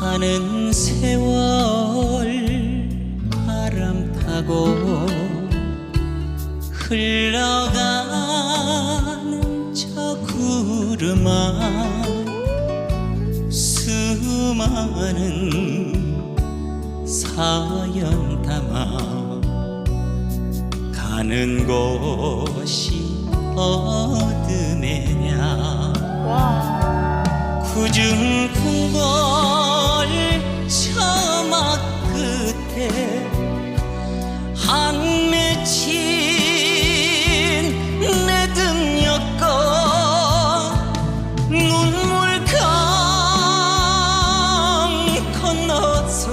가는 세월 바람 타고 흘러가는 저 구름아 수많은 사연 담아 가는 곳이 어디매냐? 굳은 궁 안 맺힌 내 등력과 눈물 강 건너서